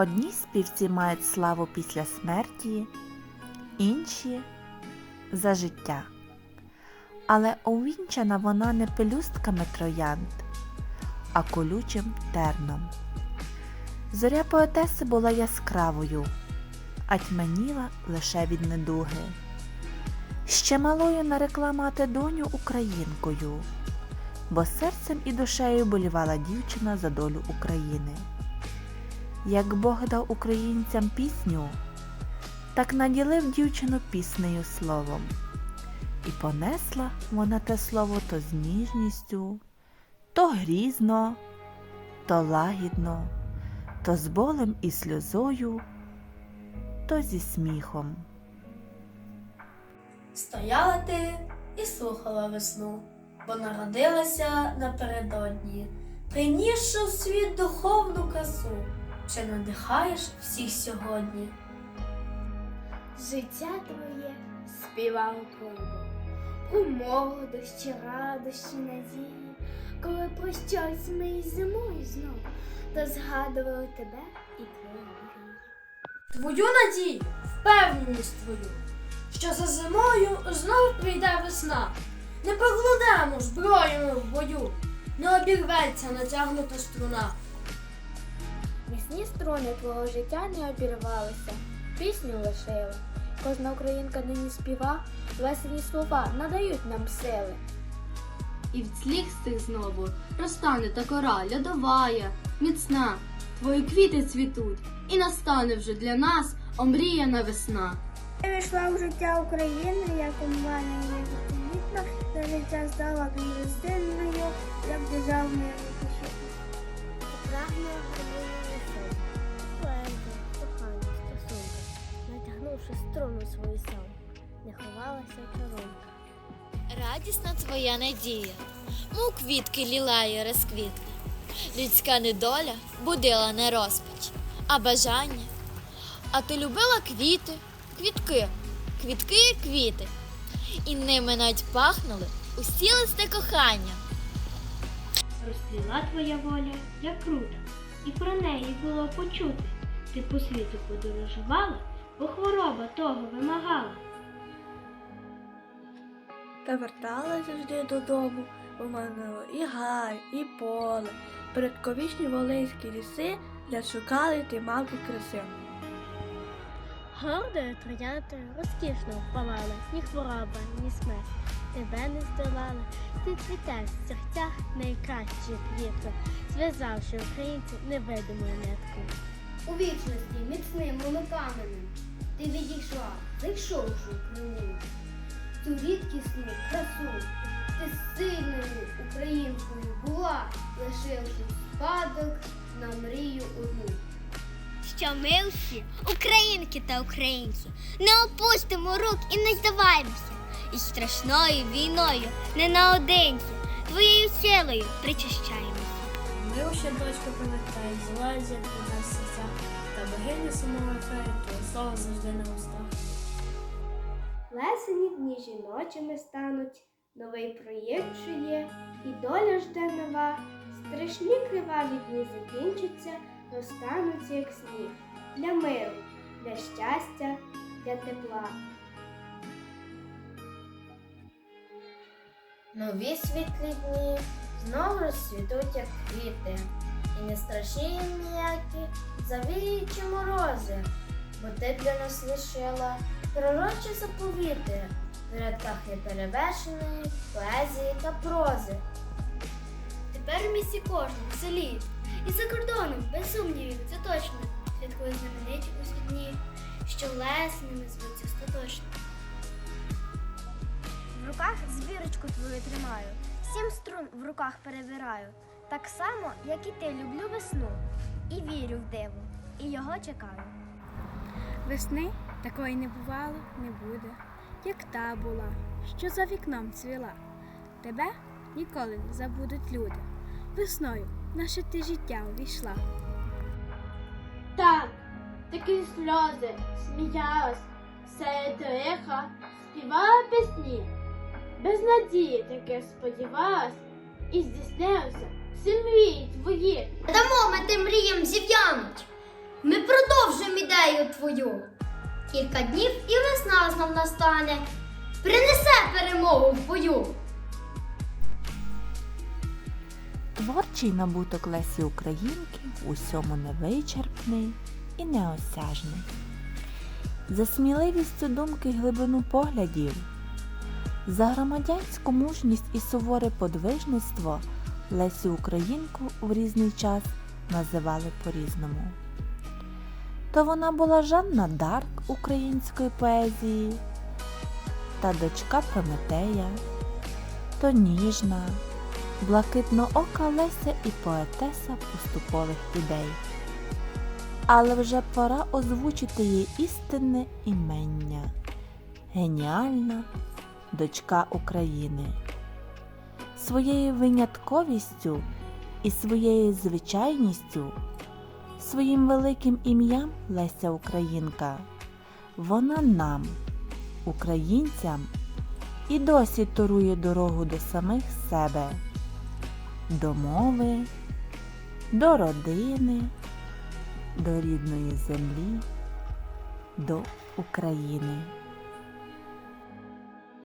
Одні співці мають славу після смерті, інші за життя. Але увінчана вона не пелюстками троянд, а колючим терном. Зоря поетеси була яскравою, а тьмяніла лише від недуги. Ще малою нарекла мати доню українкою, бо серцем і душею болівала дівчина за долю України. Як Бог дав українцям пісню, так наділив дівчину піснею словом. І понесла вона те слово то з ніжністю, то грізно, то лагідно, то з болем і сльозою, то зі сміхом. Стояла ти і слухала весну, бо народилася напередодні, принісши в світ духовну красу, чи надихаєш всіх сьогодні. Життя твоє співало про про молодощі, радощі, надії, коли прощались ми із зимою знов, то згадували тебе і твої мрії. Твою надію, впевненість твою, що за зимою знову прийде весна. Не покладемо зброями в бою, не обірветься натягнута струна. Міцні струни твого життя не обірвалися, пісню лишили. Кожна українка нині співа, веселі слова надають нам сили. І вслід з тих знову розтане та кора льодовая, міцна, твої квіти цвітуть, і настане вже для нас омріяна весна. Я війшла в життя України, як у мене є відповідно, за життя стала безденною, як державною захисником. Натягнувши струну свою сам, не ховалася чаронка. Радісна твоя надія, мов квітки лілеє розквітне. Людська недоля будила не розпач, а бажання. А ти любила квіти, квітки, квітки і квіти. І ними навіть пахнули усі листи кохання. Розцвіла твоя воля, як крута, і про неї було почути. Ти по світу подорожувала, бо хвороба того вимагала. Та верталась завжди додому, поманило і гай, і поле, передковічні волинські ліси, де шукали ти мавки краси. Гордою троянтою розкішно впалала, ні хвороба, ні смерть. Тебе не здолала, ти цвітеш в серцях найкращі квітки, зв'язавши українців невидимою ниткою. У вічності міцним монокаменем ти відійшла, зайшовши в криву. Цю рідкісну красу ти сильною українкою була, лишивши спадок на мрію одну. що ми всі, українки та українці, не опустимо рук і не здаваємося. І страшною війною не наодинці, твоєю силою причащаємося. Ми ще дочка пам'ятай, злазять у нас серця, та богиня самого фею, жіночими стануть, новий проєкт жиє, і доля жде нова. Страшні криваві дні закінчаться, розтануть, як сніг. Для миру, для щастя, для тепла. Нові світлі дні знов розцвітуть, як квіти, і не страшні їм ніякі завіючі морози, бо ти для нас лишила пророчі заповіти в рядках неперевершеної поезії та прози. Тепер в місті кожному в селі і за кордоном, без сумнівів, це точно. Святкує знамениті усі дні, що лесними звуться остаточно. В руках збірочку твою тримаю, сім струн в руках перебираю. Так само, як і ти люблю весну, і вірю в диво, і його чекаю. Весни такої не бувало, не буде, як та була, що за вікном цвіла. Тебе ніколи не забудуть люди. Весною наше ти життя увійшла. Так, такі сльози, сміялась, серед тиха, співала пісні. Без надії таке сподівалась, і здійснилося всі мрії твої. Дамо ми тим мріям зів'януть. Ми продовжимо ідею твою. Кілька днів і весна знов настане. Принесе перемогу в бою. Творчий набуток Лесі Українки усьому невичерпний і неосяжний. За сміливістю думки глибину поглядів, за громадянську мужність і суворе подвижництво Лесю Українку в різний час називали по-різному. То вона була Жанна Дарк української поезії та дочка Прометея, то ніжна, блакитноока Леся і поетеса поступових ідей. Але вже пора озвучити її істинне імення геніальна дочка України. Своєю винятковістю і своєю звичайністю, своїм великим ім'ям Леся Українка, вона нам, українцям, і досі торує дорогу до самих себе до мови, до родини, до рідної землі, до України.